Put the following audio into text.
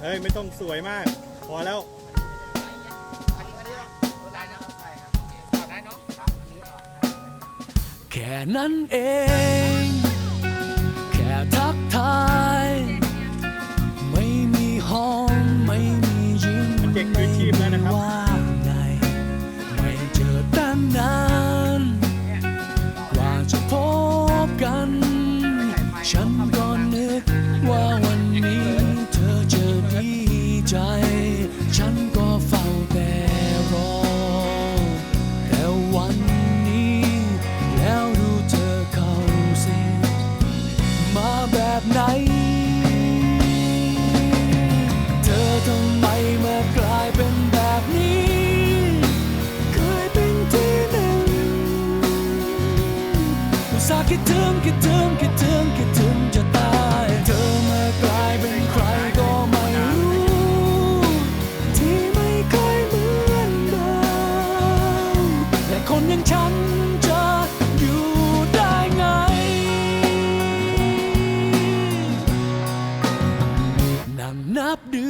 เฮ้ย ไม่ต้องสวยมาก พอแล้ว แค่นั้นเอง แค่ทักทาย ไม่มีห้อง ไม่มียิ้มเด็กคืนชีพแล้วนะครับ ว่าไงไม่เจอตั้งนานกว่าจะพบกัน ฉันก็นึกว่า แบบไหน เธอทำไมมากลายเป็นแบบนี้ เคยเป็นที่หนึ่งอุตส่าห์คิดถึงคิดถึงคิดถึงคิดถึง นับเดื